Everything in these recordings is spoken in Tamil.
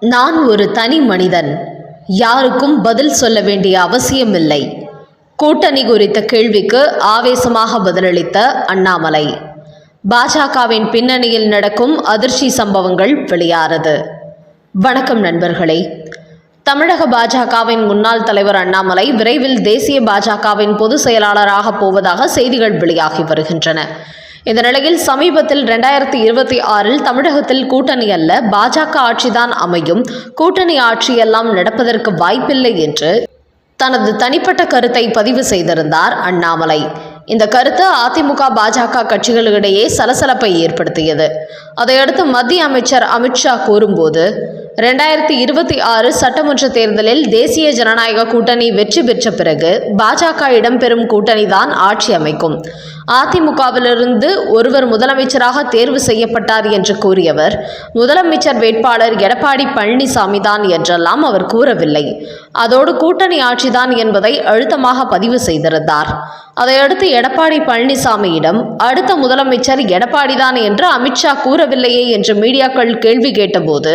நான் ஒரு தனி மனிதன். யாருக்கும் பதில் சொல்ல வேண்டிய அவசியமில்லை. கூட்டணி குறித்த கேள்விக்கு ஆவேசமாக பதிலளித்த அண்ணாமலை. பாஜகவின் பின்னணியில் நடக்கும் அதிர்ச்சி சம்பவங்கள் வெளியானது. வணக்கம் நண்பர்களே. தமிழக பாஜகவின் முன்னாள் தலைவர் அண்ணாமலை விரைவில் தேசிய பாஜகவின் பொதுச் செயலாளராக போவதாக செய்திகள் வெளியாகி வருகின்றன. இந்த நிலையில் சமீபத்தில் ரெண்டாயிரத்தி இருபத்தி ஆறில் தமிழகத்தில் கூட்டணி அல்ல பாஜக ஆட்சிதான் அமையும். கூட்டணி ஆட்சியெல்லாம் நடப்பதற்கு வாய்ப்பில்லை என்று தனது தனிப்பட்ட கருத்தை பதிவு செய்திருந்தார் அண்ணாமலை. இந்த கருத்து அதிமுக பாஜக கட்சிகளிடையே சலசலப்பை ஏற்படுத்தியது. அதையடுத்து மத்திய அமைச்சர் அமித்ஷா கூறும்போது ரெண்டாயிரத்தி இருபத்தி ஆறு சட்டமன்ற தேர்தலில் தேசிய ஜனநாயக கூட்டணி வெற்றி பெற்ற பிறகு பாஜக இடம்பெறும் கூட்டணிதான் ஆட்சி அமைக்கும். அதிமுகவிலிருந்து ஒருவர் முதலமைச்சராக தேர்வு செய்யப்பட்டார் என்று கூறியவர் முதலமைச்சர் வேட்பாளர் எடப்பாடி பழனிசாமி தான் என்றெல்லாம் அவர் கூறவில்லை. அதோடு கூட்டணி ஆட்சிதான் என்பதை அழுத்தமாக பதிவு செய்திருந்தார். அதையடுத்து எடப்பாடி பழனிசாமியிடம் அடுத்த முதலமைச்சர் எடப்பாடிதான் என்று அமித்ஷா கூறவில்லையே என்று மீடியாக்கள் கேள்வி கேட்டபோது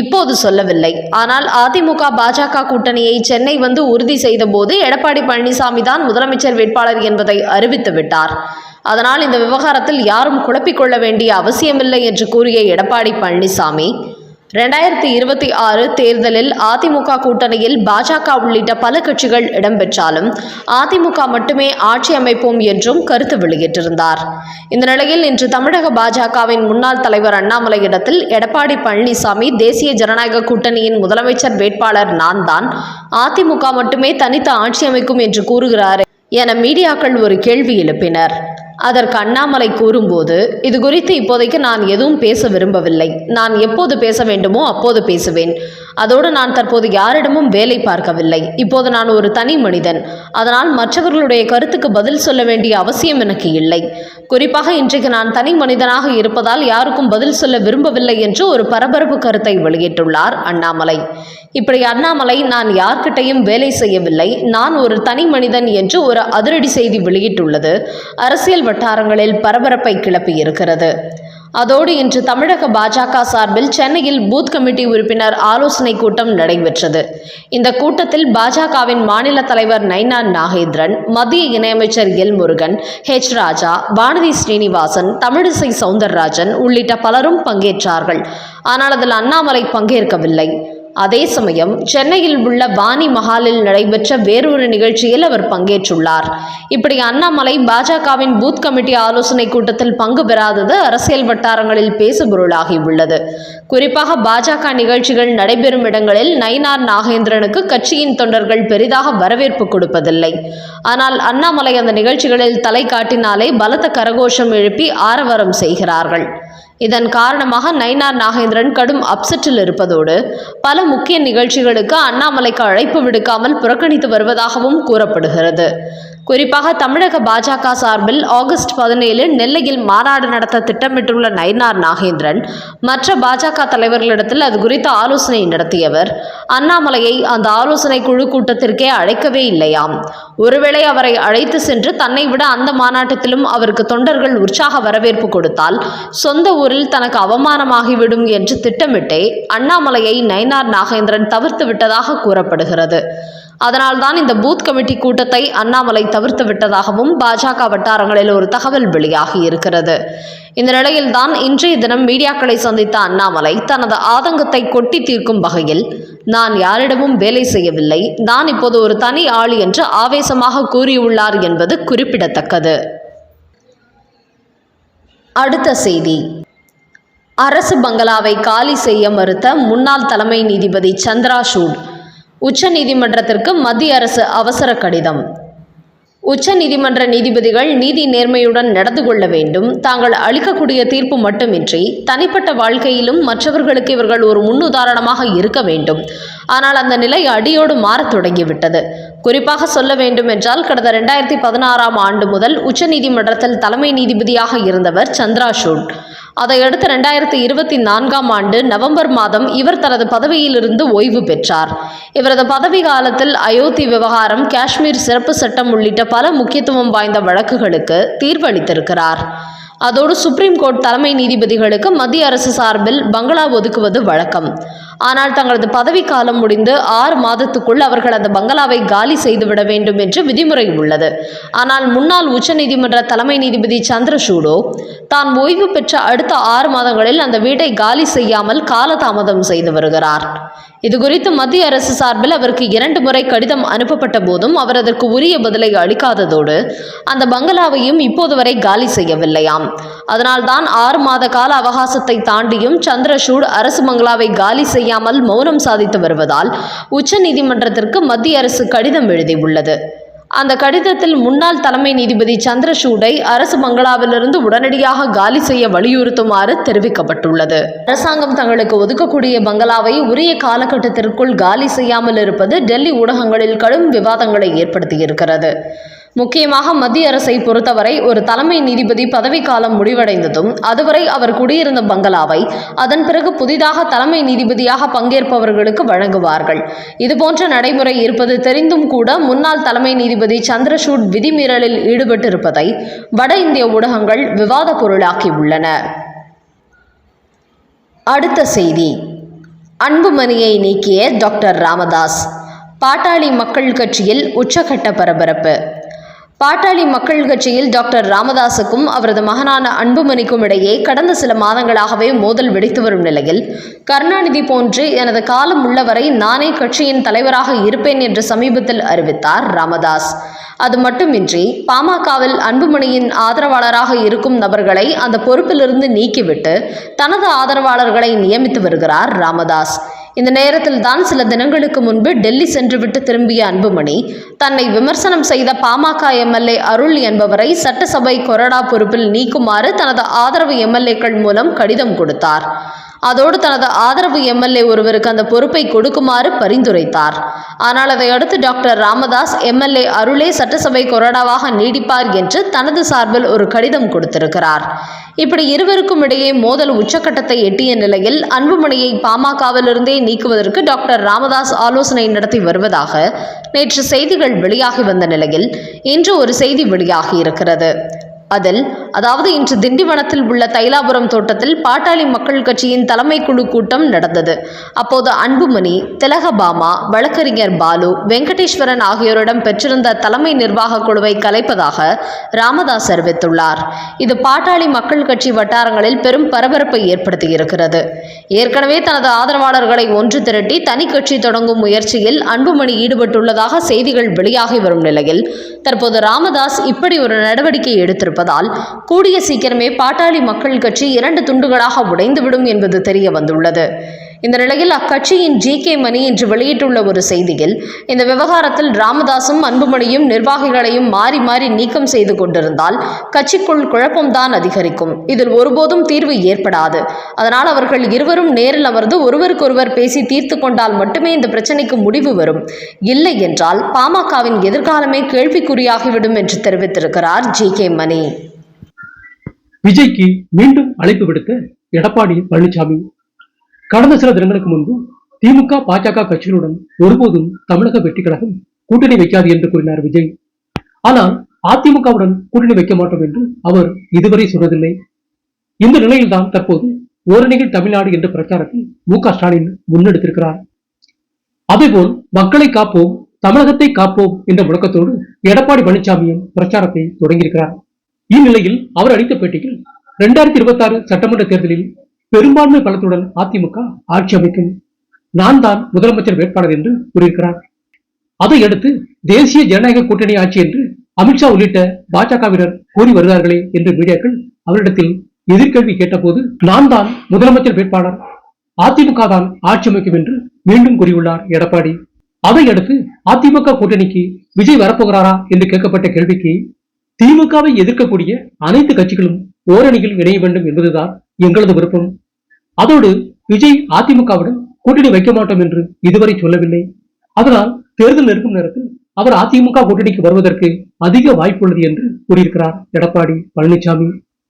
இப்போது சொல்லவில்லை. ஆனால் அதிமுக பாஜக கூட்டணியை சென்னை வந்து உறுதி செய்தபோது எடப்பாடி பழனிசாமி தான் முதலமைச்சர் வேட்பாளர் என்பதை அறிவித்து விட்டார். அதனால் இந்த விவகாரத்தில் யாரும் குழப்பிக்கொள்ள வேண்டிய அவசியமில்லை என்று கூறிய எடப்பாடி பழனிசாமி ரெண்டாயிரத்தி இருபத்தி ஆறு தேர்தலில் அதிமுக கூட்டணியில் பாஜக உள்ளிட்ட பல கட்சிகள் இடம்பெற்றாலும் அதிமுக மட்டுமே ஆட்சி அமைப்போம் என்றும் கருத்து வெளியிட்டிருந்தார். இந்த நிலையில் இன்று தமிழக பாஜகவின் முன்னாள் தலைவர் அண்ணாமலையிடத்தில் எடப்பாடி பழனிசாமி தேசிய ஜனநாயக கூட்டணியின் முதலமைச்சர் வேட்பாளர் நான் தான் அதிமுக மட்டுமே தனித்து ஆட்சி அமைக்கும் என்று கூறுகிறார் என மீடியாக்கள் ஒரு கேள்வி எழுப்பினர். அதற்கு அண்ணாமலை கூறும்போது இது குறித்து இப்போதைக்கு நான் எதுவும் பேச விரும்பவில்லை. நான் எப்போது பேச வேண்டுமோ அப்போது பேசுவேன். அதோடு நான் தற்போது யாரிடமும் வேலை பார்க்கவில்லை. இப்போது நான் ஒரு தனி மனிதன். அதனால் மற்றவர்களுடைய கருத்துக்கு பதில் சொல்ல வேண்டிய அவசியம் எனக்கு இல்லை. குறிப்பாக இன்றைக்கு நான் தனி மனிதனாக இருப்பதால் யாருக்கும் பதில் சொல்ல விரும்பவில்லை என்று ஒரு பரபரப்பு கருத்தை வெளியிட்டுள்ளார் அண்ணாமலை. இப்படி அண்ணாமலை நான் யார்கிட்டையும் வேலை செய்யவில்லை. நான் ஒரு தனி மனிதன் என்று ஒரு அதிரடி செய்தி வெளியிட்டுள்ளது. அரசியல் வட்டாரங்களில் பரபரப்பை கிளப்பியிருக்கிறது. அதோடு இன்று தமிழக பாஜக சார்பில் சென்னையில் பூத் கமிட்டி உறுப்பினர் ஆலோசனை கூட்டம் நடைபெற்றது. இந்த கூட்டத்தில் பாஜகவின் மாநில தலைவர் நைனா நாகேந்திரன் மத்திய இணையமைச்சர் எல் முருகன் ஹெச் ராஜா வானதி ஸ்ரீனிவாசன் தமிழிசை சவுந்தரராஜன் உள்ளிட்ட பலரும் பங்கேற்றார்கள். ஆனால் அதில் அண்ணாமலை பங்கேற்கவில்லை. அதே சமயம் சென்னையில் உள்ள வாணி மஹாலில் நடைபெற்ற வேறொரு நிகழ்ச்சியில் அவர் பங்கேற்றுள்ளார். இப்படி அண்ணாமலை பாஜகவின் பூத் கமிட்டி ஆலோசனை கூட்டத்தில் பங்கு பெறாதது அரசியல் வட்டாரங்களில் பேசுபொருளாகி உள்ளது குறிப்பாக பாஜக நிகழ்ச்சிகள் நடைபெறும் இடங்களில் நயினார் நாகேந்திரனுக்கு கட்சியின் தொண்டர்கள் பெரிதாக வரவேற்பு கொடுப்பதில்லை. ஆனால் அண்ணாமலை அந்த நிகழ்ச்சிகளில் தலை காட்டினாலே பலத்த கரகோஷம் எழுப்பி ஆரவாரம் செய்கிறார்கள். இதன் காரணமாக நயினார் நாகேந்திரன் கடும் அப்செட்டில் இருப்பதோடு பல முக்கிய நிகழ்ச்சிகளுக்கு அண்ணாமலைக்கு அழைப்பு விடுக்காமல் புறக்கணித்து வருவதாகவும் கூறப்படுகிறது. குறிப்பாக தமிழக பாஜக சார்பில் ஆகஸ்ட் பதினேழு நெல்லையில் மாநாடு நடத்த திட்டமிட்டுள்ள நயினார் நாகேந்திரன் மற்ற பாஜக தலைவர்களிடத்தில் அது குறித்த ஆலோசனை நடத்தியவர். அண்ணாமலையை அந்த ஆலோசனை குழு கூட்டத்திற்கே அழைக்கவே இல்லையாம். ஒருவேளை அவரை அழைத்து சென்று தன்னை விட அந்த மாநாட்டத்திலும் அவருக்கு தொண்டர்கள் உற்சாக வரவேற்பு கொடுத்தால் சொந்த ஊரில் தனக்கு அவமானமாகிவிடும் என்று திட்டமிட்டே அண்ணாமலையை நயினார் நாகேந்திரன் தவிர்த்து விட்டதாக கூறப்படுகிறது. அதனால்தான் இந்த பூத் கமிட்டி கூட்டத்தை அண்ணாமலை தவிர்த்து விட்டதாகவும் பாஜக வட்டாரங்களில் ஒரு தகவல் வெளியாகி இருக்கிறது. இந்த நிலையில்தான் இன்றைய தினம் மீடியாக்களை சந்தித்த அண்ணாமலை தனது ஆதங்கத்தை கொட்டி தீர்க்கும் வகையில் நான் யாரிடமும் வேலை செய்யவில்லை நான் இப்போது ஒரு தனி ஆள் என்று ஆவேசமாக கூறியுள்ளார் என்பது குறிப்பிடத்தக்கது. அடுத்த செய்தி. அரசு பங்களாவை காலி செய்ய மறுத்த முன்னாள் தலைமை நீதிபதி சந்திராசூட் உச்ச நீதிமன்றத்திற்கு மத்திய அரசு அவசர கடிதம். உச்ச நீதிமன்ற நீதிபதிகள் நீதி நேர்மையுடன் நடந்து கொள்ள வேண்டும். தாங்கள் அளிக்கக்கூடிய தீர்ப்பு மட்டுமின்றி தனிப்பட்ட வாழ்க்கையிலும் மற்றவர்களுக்கு இவர்கள் ஒரு முன்னுதாரணமாக இருக்க வேண்டும். ஆனால் அந்த நிலை அடியோடு மாறத் தொடங்கிவிட்டது. குறிப்பாக சொல்ல வேண்டும் என்றால் கடந்த ரெண்டாயிரத்தி பதினாறாம் ஆண்டு முதல் உச்சநீதிமன்றத்தில் தலைமை நீதிபதியாக இருந்தவர் சந்திரா ஷூட் அதையடுத்து ரெண்டாயிரத்தி இருபத்தி நான்காம் ஆண்டு நவம்பர் மாதம் இவர் தனது பதவியிலிருந்து ஓய்வு பெற்றார். இவரது பதவி காலத்தில் அயோத்தி விவகாரம் காஷ்மீர் சிறப்பு சட்டம் உள்ளிட்ட பல முக்கியத்துவம் வாய்ந்த வழக்குகளுக்கு தீர்வளித்திருக்கிறார் அதோடு சுப்ரீம் கோர்ட் தலைமை நீதிபதிகளுக்கு மத்திய அரசு சார்பில் பங்களா ஒதுக்குவது வழக்கம். ஆனால் தங்களது பதவிக்காலம் முடிந்து ஆறு மாதத்துக்குள் அவர்கள் அந்த பங்களாவை காலி செய்துவிட வேண்டும் என்று விதிமுறை உள்ளது. ஆனால் முன்னாள் உச்சநீதிமன்ற தலைமை நீதிபதி சந்திரசூடோ தான் ஓய்வு பெற்ற அடுத்த ஆறு மாதங்களில் அந்த வீட்டை காலி செய்யாமல் காலதாமதம் செய்து வருகிறார். இதுகுறித்து மத்திய அரசு சார்பில் அவருக்கு இரண்டு முறை கடிதம் அனுப்பப்பட்ட போதும் அவர் அதற்கு உரிய பதிலை அளிக்காததோடு அந்த பங்களாவையும் இப்போது வரை காலி செய்யவில்லையாம். அதனால்தான் ஆறு மாத கால அவகாசத்தை தாண்டியும் சந்திரசூட் அரசு பங்களாவை காலி செய்யாமல் மௌனம் சாதித்து வருவதால் உச்சநீதிமன்றத்திற்கு மத்திய அரசு கடிதம் எழுதியுள்ளது. அந்த கடிதத்தில் முன்னாள் தலைமை நீதிபதி சந்திரசூடை அரசு பங்களாவிலிருந்து உடனடியாக காலி செய்ய வலியுறுத்துமாறு தெரிவிக்கப்பட்டுள்ளது. அரசாங்கம் தங்களுக்கு ஒதுக்கக்கூடிய பங்களாவை உரிய காலகட்டத்திற்குள் காலி செய்யாமல் இருப்பது டெல்லி ஊடகங்களில் கடும் விவாதங்களை ஏற்படுத்தியிருக்கிறது. முக்கியமாக மத்திய அரசை பொறுத்தவரை ஒரு தலைமை நீதிபதி பதவிக்காலம் முடிவடைந்ததும் அதுவரை அவர் குடியிருந்த பங்களாவை அதன் பிறகு புதிதாக தலைமை நீதிபதியாக பங்கேற்பவர்களுக்கு வழங்குவார்கள். இதுபோன்ற நடைமுறை இருப்பது தெரிந்தும் கூட முன்னாள் தலைமை நீதிபதி சந்திரசூட் விதிமீறலில் ஈடுபட்டிருப்பதை வட இந்திய ஊடகங்கள் விவாத பொருளாக்கியுள்ளன அடுத்த செய்தி. அன்புமணியை நீக்கிய டாக்டர் ராமதாஸ் பாட்டாளி மக்கள் கட்சியில் உச்சகட்ட பரபரப்பு. பாட்டாளி மக்கள் கட்சியில் டாக்டர் ராமதாஸுக்கும் அவரது மகனான அன்புமணிக்கும் இடையே கடந்த சில மாதங்களாகவே மோதல் வெடித்து வரும் நிலையில் கருணாநிதி போன்று எனது காலம் உள்ளவரை நானே கட்சியின் தலைவராக இருப்பேன் என்று சமீபத்தில் அறிவித்தார் ராமதாஸ். அது மட்டுமின்றி பாமகவில் அன்புமணியின் ஆதரவாளராக இருக்கும் நபர்களை அந்த பொறுப்பிலிருந்து நீக்கிவிட்டு தனது ஆதரவாளர்களை நியமித்து வருகிறார் ராமதாஸ். இந்த நேரத்தில் தான் சில தினங்களுக்கு முன்பு டெல்லி சென்றுவிட்டு திரும்பிய அன்புமணி தன்னை விமர்சனம் செய்த பாமக எம்எல்ஏ அருள் என்பவரை சட்டசபை கொறடா பொறுப்பில் நீக்குமாறு தனது ஆதரவு எம்எல்ஏக்கள் மூலம் கடிதம் கொடுத்தார். அதோடு தனது ஆதரவு எம்எல்ஏ ஒருவருக்கு அந்த பொறுப்பை கொடுக்குமாறு பரிந்துரைத்தார். ஆனால் அதை அடுத்து டாக்டர் ராமதாஸ் எம்எல்ஏ அருளே சட்டசபை கொறடாவாக நீடிப்பார் என்று தனது சார்பில் ஒரு கடிதம் கொடுத்திருக்கிறார். இப்படி இருவருக்கும் இடையே மோதல் உச்சக்கட்டத்தை எட்டிய நிலையில் அன்புமணியை பாமகவிலிருந்தே நீக்குவதற்கு டாக்டர் ராமதாஸ் ஆலோசனை நடத்தி வருவதாக நேற்று செய்திகள் வெளியாகி வந்த நிலையில் இன்று ஒரு செய்தி வெளியாகி இருக்கிறது. அதில் அதாவது இன்று திண்டிவனத்தில் உள்ள தைலாபுரம் தோட்டத்தில் பாட்டாளி மக்கள் கட்சியின் தலைமை குழு கூட்டம் நடந்தது. அப்போது அன்புமணி திலகபாமா வழக்கறிஞர் பாலு வெங்கடேஸ்வரன் ஆகியோரிடம் பெற்றிருந்த தலைமை நிர்வாக குழுவை கலைப்பதாக ராமதாஸ் அறிவித்துள்ளார். இது பாட்டாளி மக்கள் கட்சி வட்டாரங்களில் பெரும் பரபரப்பை ஏற்படுத்தியிருக்கிறது. ஏற்கனவே தனது ஆதரவாளர்களை ஒன்று திரட்டி தனி கட்சி தொடங்கும் முயற்சியில் அன்புமணி ஈடுபட்டுள்ளதாக செய்திகள் வெளியாகி வரும் நிலையில் தற்போது ராமதாஸ் இப்படி ஒரு நடவடிக்கை எடுத்திருப்பதால் கூடிய சீக்கிரமே பாட்டாளி மக்கள் கட்சி இரண்டு துண்டுகளாக உடைந்துவிடும் என்பது தெரிய வந்துள்ளது. இந்த நிலையில் அக்கட்சியின் ஜி கே மணி இன்று வெளியிட்டுள்ள ஒரு செய்தியில் இந்த விவகாரத்தில் ராமதாசும் அன்புமணியும் நிர்வாகிகளையும் மாறி மாறி நீக்கம் செய்து கொண்டிருந்தால் கட்சிக்குள் குழப்பம்தான் அதிகரிக்கும். இதில் ஒருபோதும் தீர்வு ஏற்படாது. அதனால் அவர்கள் இருவரும் நேரில் அமர்ந்து ஒருவருக்கொருவர் பேசி தீர்த்து கொண்டால் மட்டுமே இந்த பிரச்சனைக்கு முடிவு வரும். இல்லை என்றால் பாமகவின் எதிர்காலமே கேள்விக்குறியாகிவிடும் என்று தெரிவித்திருக்கிறார் ஜி கே மணி. விஜய்க்கு மீண்டும் அழைப்பு விடுத்த எடப்பாடி பழனிசாமி கடந்த சில தினங்களுக்கு முன்பு திமுக பாஜக கட்சிகளுடன் ஒருபோதும் தமிழக வெற்றி கழகம் கூட்டணி வைக்காது என்று கூறினார் விஜய். ஆனால் அதிமுகவுடன் கூட்டணி வைக்க மாட்டோம் என்று அவர் இதுவரை சொன்னதில்லை. இந்த நிலையில்தான் தற்போது ஓரணிகள் தமிழ்நாடு என்ற பிரச்சாரத்தை மு க ஸ்டாலின் முன்னெடுத்திருக்கிறார். அதேபோல் மக்களை காப்போம் தமிழகத்தை காப்போம் என்ற முழக்கத்தோடு எடப்பாடி பழனிசாமியும் பிரச்சாரத்தை தொடங்கியிருக்கிறார். இந்நிலையில் அவர் அளித்த பேட்டியில் இரண்டாயிரத்தி இருபத்தி ஆறு சட்டமன்ற தேர்தலில் பெரும்பான்மை பலத்துடன் அதிமுக ஆட்சி அமைக்கும். நான் தான் முதலமைச்சர் வேட்பாளர் என்று கூறியிருக்கிறார். அதையடுத்து தேசிய ஜனநாயக கூட்டணி ஆட்சி என்று அமித்ஷா உள்ளிட்ட பாஜகவினர் கூறி வருகிறார்களே என்று மீடியாக்கள் அவரிடத்தில் எதிர்கேள்வி கேட்டபோது நான் தான் முதலமைச்சர் வேட்பாளர் அதிமுக தான் ஆட்சி அமைக்கும் என்று மீண்டும் கூறியுள்ளார் எடப்பாடி. அதையடுத்து அதிமுக கூட்டணிக்கு விஜய் வரப்போகிறாரா என்று கேட்கப்பட்ட கேள்விக்கு திமுகவை எதிர்க்கக்கூடிய அனைத்து கட்சிகளும் ஓரணியில் இணைய வேண்டும் என்பதுதான் எங்களது விருப்பம். அதோடு விஜய் அதிமுகவுடன் கூட்டணி வைக்க மாட்டோம் என்று இதுவரை சொல்லவில்லை. அதனால் தேர்தல் நெருக்கும் நேரத்தில் அவர் அதிமுக கூட்டணிக்கு வருவதற்கு அதிக வாய்ப்புள்ளது என்று கூறியிருக்கிறார் எடப்பாடி பழனிசாமி